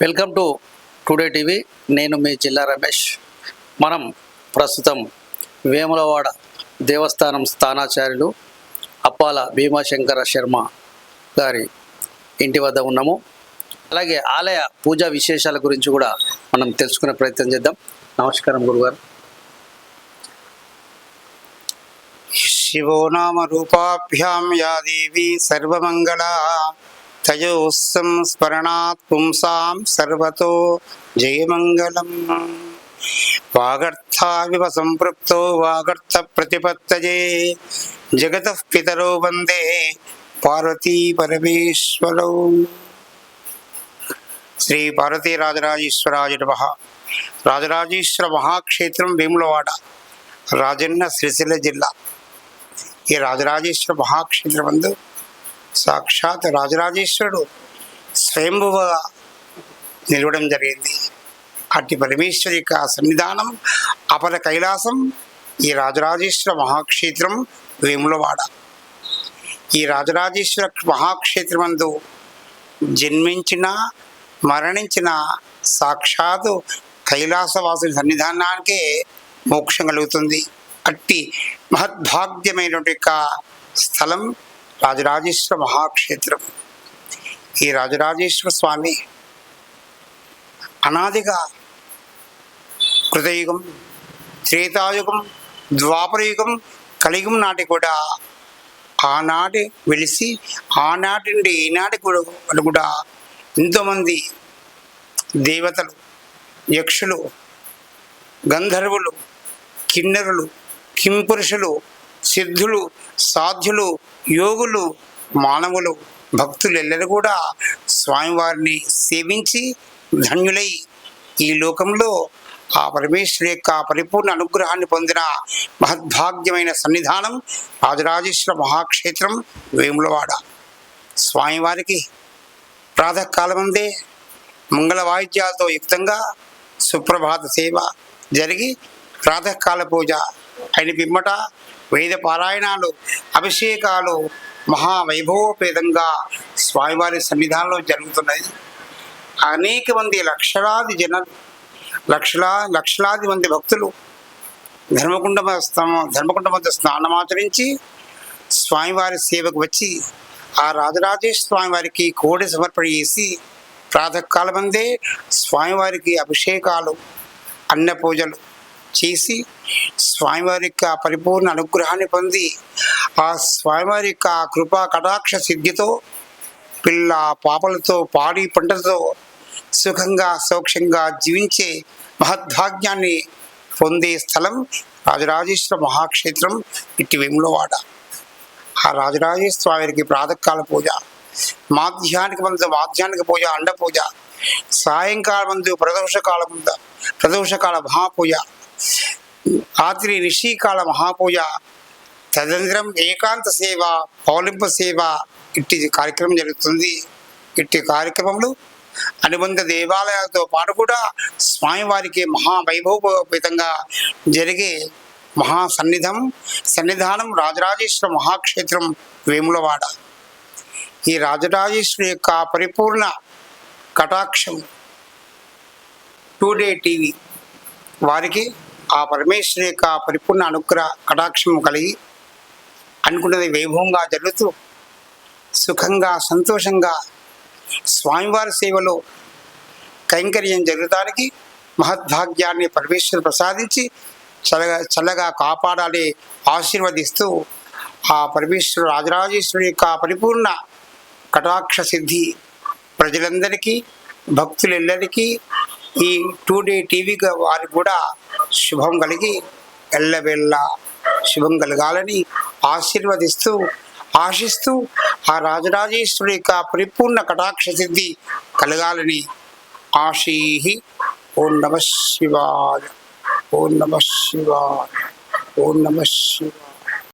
Welcome to today TV. నేను మీ జిల్లా రమేష్. మనం ప్రస్తుతం వేములవాడ దేవస్థానం స్థానాచార్యులు అప్పాల భీమాశంకర శర్మ గారి ఇంటి వద్ద ఉన్నాము. అలాగే ఆలయ పూజా విశేషాల గురించి కూడా మనం తెలుసుకునే ప్రయత్నం చేద్దాం. నమస్కారం గురుగారు. శివో నామ రూపాభ్యాం యా దేవి సర్వమంగళ. తయో సంస్మరణాత్ పుంసాం సర్వతో జయమంగళం. వాగర్థావివ సంపృప్తో వాగర్థ ప్రతిపత్తజే జగత పితరో వందే పార్వతీ పరమేశ్వరౌ. శ్రీ పార్వతీ రాజరాజేశ్వరాయ నమ. రాజరాజేశ్వర మహాక్షేత్రం వేములవాడ రాజన్న సిరిసిల్ల జిల్లా. ఈ రాజరాజేశ్వర మహాక్షేత్రం అందు సాక్షాత్ రాజరాజేశ్వరుడు స్వయంభువగా నిలవడం జరిగింది. అట్టి పరమేశ్వరి యొక్క సన్నిధానం అపర కైలాసం ఈ రాజరాజేశ్వర మహాక్షేత్రం వేములవాడ. ఈ రాజరాజేశ్వర మహాక్షేత్రమందు జన్మించిన మరణించిన సాక్షాత్ కైలాసవాసుని సన్నిధానానికే మోక్షం కలుగుతుంది. అట్టి మహద్భాగ్యమైనటువంటి యొక్క స్థలం రాజరాజేశ్వర మహాక్షేత్రం. ఈ రాజరాజేశ్వర స్వామి అనాదిగా కృతయుగం త్రేతాయుగం ద్వాపరయుగం కలియుగం నాటి కూడా ఆనాటి వెలిసి ఆనాటి నుండి ఈనాటి కూడా కూడా ఎంతోమంది దేవతలు యక్షులు గంధర్వులు కిన్నరులు కింపురుషులు సిద్ధులు సాధ్యులు యోగులు మానవులు భక్తులు ఎల్లరూ కూడా స్వామివారిని సేవించి ధన్యులై ఈ లోకంలో ఆ పరమేశ్వరు యొక్క పరిపూర్ణ అనుగ్రహాన్ని పొందిన మహద్భాగ్యమైన సన్నిధానం రాజరాజేశ్వర మహాక్షేత్రం వేములవాడ. స్వామివారికి ప్రాతకాలమందే మంగళ వాయిద్యాలతో యుక్తంగా సుప్రభాత సేవ జరిగి ప్రాతకాల పూజ అయిన పిమ్మట వేద పారాయణాలు అభిషేకాలు మహావైభవపేదంగా స్వామివారి సన్నిధానంలో జరుగుతున్నాయి. అనేక మంది లక్షలాది జనాలు లక్షలా లక్షలాది మంది భక్తులు ధర్మకుండ ధర్మకుండ మధ్య స్నానమాచరించి స్వామివారి సేవకు వచ్చి ఆ రాజరాజేశ్వర స్వామివారికి కోడి సమర్పణ చేసి ప్రాతకాలమందే స్వామివారికి అభిషేకాలు అన్నపూజలు చేసి స్వామివారి యొక్క పరిపూర్ణ అనుగ్రహాన్ని పొంది ఆ స్వామివారి యొక్క కృపా కటాక్ష సిద్ధితో పిల్ల పాపలతో పాడి పంటలతో సుఖంగా సౌక్ష్యంగా జీవించే మహద్భాగ్యాన్ని పొందే స్థలం రాజరాజేశ్వర మహాక్షేత్రం ఇట్టి వేములవాడ. ఆ రాజరాజేశ్వర వారికి ప్రాతకాల పూజ మాధ్యానిక మందు మాధ్యానిక పూజ అండ పూజ సాయంకాలం మందు ప్రదోషకాల ముందు ప్రదోషకాల మహాపూజ రాత్రి నిశీకాల మహాపూజ తదనంతరం ఏకాంత సేవ పౌలింప సేవ ఇట్టి కార్యక్రమం జరుగుతుంది. ఇట్టి కార్యక్రమంలో అనుబంధ దేవాలయాలతో పాటు కూడా స్వామివారికి మహావైభవపేతంగా జరిగే మహా సన్నిధం సన్నిధానం రాజరాజేశ్వర మహాక్షేత్రం వేములవాడ. ఈ రాజరాజేశ్వరి యొక్క పరిపూర్ణ కటాక్షం టుడే టీవీ వారికి ఆ పరమేశ్వరి యొక్క పరిపూర్ణ అనుగ్రహ కటాక్షం కలిగి అనుకున్నది వైభవంగా జరుగుతూ సుఖంగా సంతోషంగా స్వామివారి సేవలో కైంకర్యం జరగడానికి మహద్భాగ్యాన్ని పరమేశ్వరు ప్రసాదించి చల్లగా చల్లగా కాపాడాలి ఆశీర్వదిస్తూ ఆ పరమేశ్వరు రాజరాజేశ్వరి యొక్క పరిపూర్ణ కటాక్ష సిద్ధి ప్రజలందరికీ భక్తులెల్లరికీ ఈ టూ డే టీవీకి వారికి కూడా శుభం కలిగి ఎల్లవెల్ల శుభం కలగాలని ఆశీర్వదిస్తూ ఆశిస్తూ ఆ రాజరాజేశ్వరి యొక్క పరిపూర్ణ కటాక్ష సిద్ధి కలగాలని ఆశీ ఓం నమ శివాయ. ఓం నమ శివాయ. ఓం నమ శివాయ.